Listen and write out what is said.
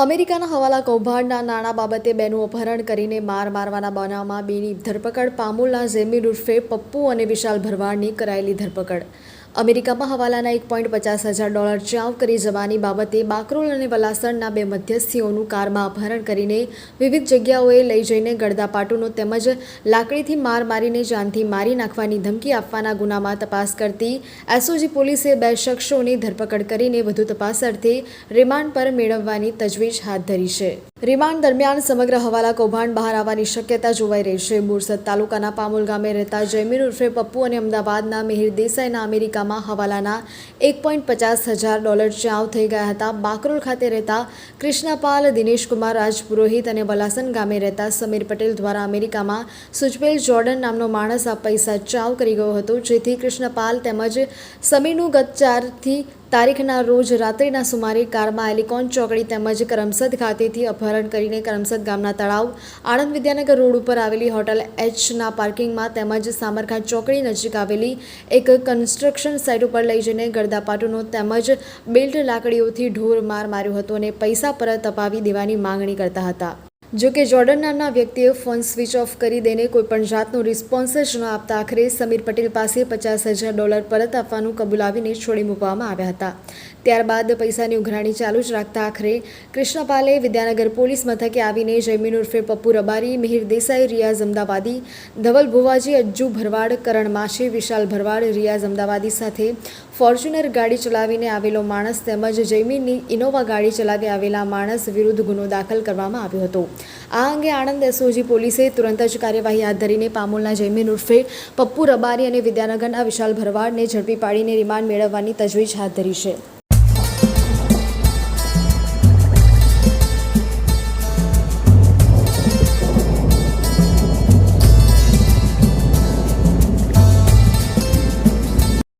અમેરિકાના હવાલા કૌભાંડના નાણાં બાબતે બેનું અપહરણ કરીને માર મારવાના બનાવમાં બેની ધરપકડ. પામુલના ઝેમીન ઉર્ફે પપ્પુ અને વિશાલ ભરવાડની કરાયેલી ધરપકડ. અમેરિકામાં હવાલાના એક પોઈન્ટ પચાસ હજાર ડોલર ચાવ કરી જવાની બાબતે બાકરોલ અને વલાસણના બે મધ્યસ્થીઓનું કારમાં અપહરણ કરીને વિવિધ જગ્યાઓએ લઈ જઈને ગળદાપાટુનો તેમજ લાકડીથી માર મારીને જાનથી મારી નાખવાની ધમકી આપવાના ગુનામાં તપાસ કરતી એસઓજી પોલીસે બે શખ્સોની ધરપકડ કરીને વધુ તપાસ અર્થે રિમાન્ડ પર મેળવવાની તજવીજ હાથ ધરી છે. રિમાન્ડ દરમિયાન સમગ્ર હવાલા કૌભાંડ બહાર આવવાની શક્યતા જોવાઈ રહી છે. બોરસદ તાલુકાના પામુલ ગામે રહેતા જયમીન ઉર્ફે પપ્પુ અને અમદાવાદના મિહિર દેસાઈના અમેરિકામાં હવાલાના એક પોઈન્ટ પચાસ હજાર ડોલર ચાવ થઈ ગયા હતા. બાકરોલ ખાતે રહેતા કૃષ્ણાપાલ, દિનેશકુમાર રાજપુરોહિત અને વલાસન ગામે રહેતા સમીર પટેલ દ્વારા અમેરિકામાં સુજબેલ જોર્ડન નામનો માણસ આ પૈસા ચાવ કરી ગયો હતો. જેથી કૃષ્ણપાલ તેમજ સમીરનું ગત ચારથી તારીખના રોજ રાત્રિના સુમારે કારમાં એલિકોન ચોકડી તેમજ કરમસદ ખાતેથી અપહરણ કરીને કરમસદ ગામના તળાવ, આણંદ વિદ્યાનગર રોડ ઉપર આવેલી હોટલ એચના પાર્કિંગમાં તેમજ સામરખા ચોકડી નજીક આવેલી એક કન્સ્ટ્રક્શન સાઇટ ઉપર લઈ જઈને ગળદાપાટુનો તેમજ બેલ્ટ લાકડીઓથી ઢોર માર માર્યો હતો અને પૈસા પરત અપાવી દેવાની માંગણી કરતા હતા. જો કે જોર્ડન નામના વ્યક્તિએ ફોન સ્વિચ ઓફ કરી દઈને કોઈપણ જાતનો રિસ્પોન્સ જ ન આપતા આખરે સમીર પટેલ પાસે પચાસ હજાર ડોલર પરત આપવાનું કબૂલાવીને છોડી મૂકવામાં આવ્યા હતા. ત્યારબાદ પૈસાની ઉઘરાણી ચાલુ જ રાખતા આખરે કૃષ્ણપાલે વિદ્યાનગર પોલીસ મથકે આવીને જયમીન ઉર્ફે પપ્પુ રબારી, મિહિર દેસાઈ, રિયાઝ અમદાવાદી, ધવલ ભુવાજી, અજ્જુ ભરવાડ, કરણ માછી વિશાલ ભરવાડ, રિયાઝ અમદાવાદી સાથે ફોર્ચ્યુનર ગાડી ચલાવીને આવેલો માણસ તેમજ જયમીનની ઇનોવા ગાડી ચલાવી આવેલા માણસ વિરુદ્ધ ગુનો દાખલ કરવામાં આવ્યો હતો. આ અંગે આણંદ એસઓજી પોલીસે તુરંત જ કાર્યવાહી હાથ ધરીને પામોલના જૈમીન ઉર્ફે પપ્પુ રબારી અને વિદ્યાનગરના વિશાલ ભરવાડને ઝડપી પાડીને રિમાન્ડ મેળવવાની તજવીજ હાથ ધરી છે.